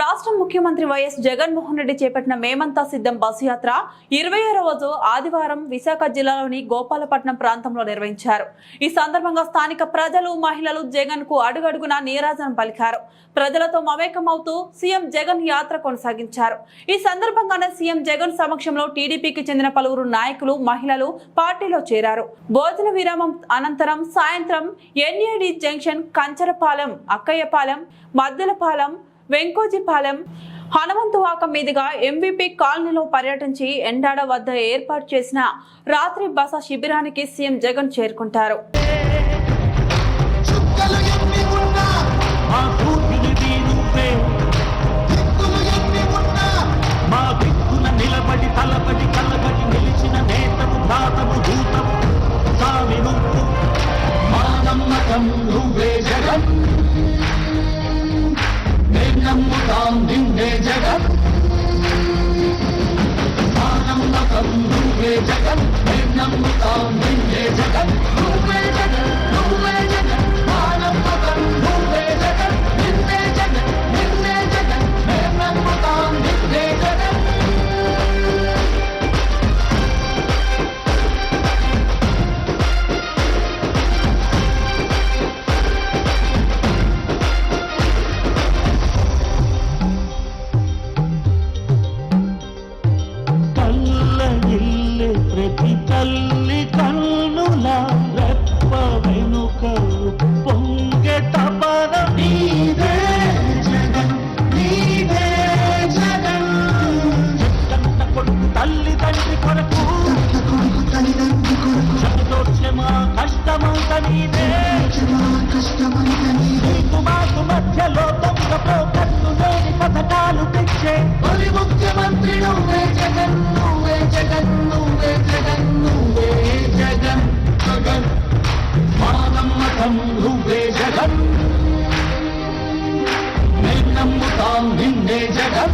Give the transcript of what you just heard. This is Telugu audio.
రాష్ట్ర ముఖ్యమంత్రి వైఎస్ జగన్మోహన్ రెడ్డి చేపట్టిన మేమంతా సిద్ధం బస్సు యాత్ర ఇరవై రోజు ఆదివారం విశాఖ జిల్లాలోని గోపాలపట్నం ప్రాంతంలో నిర్వహించారు. ఈ సందర్భంగా స్థానిక ప్రజలు మహిళలు జగన్కు అడుగడుగున నీరాజనం పలికారు. ప్రజలతో మమేకమవుతూ సీఎం జగన్ యాత్ర కొనసాగించారు. ఈ సందర్భంగానే సీఎం జగన్ సమక్షంలో టీడీపీకి చెందిన పలువురు నాయకులు మహిళలు పార్టీలో చేరారు. భోజన విరామం అనంతరం సాయంత్రం ఎన్ఏడి జంక్షన్ కంచరపాలెం అక్కయ్యపాలెం మద్దెలపాలెం వెంకోజిపాలెం హనుమంతువాక మీదుగా ఎంవీపీ కాలనీలో పర్యటించి ఎండాడ వద్ద ఏర్పాటు చేసిన రాత్రి బస శిబిరానికి సీఎం జగన్ చేరుకుంటారు. ఎన్ని ఉన్నా கல்வி జగం నువ్వే జగం మేం నమ్ముతాం నిన్నే జగం.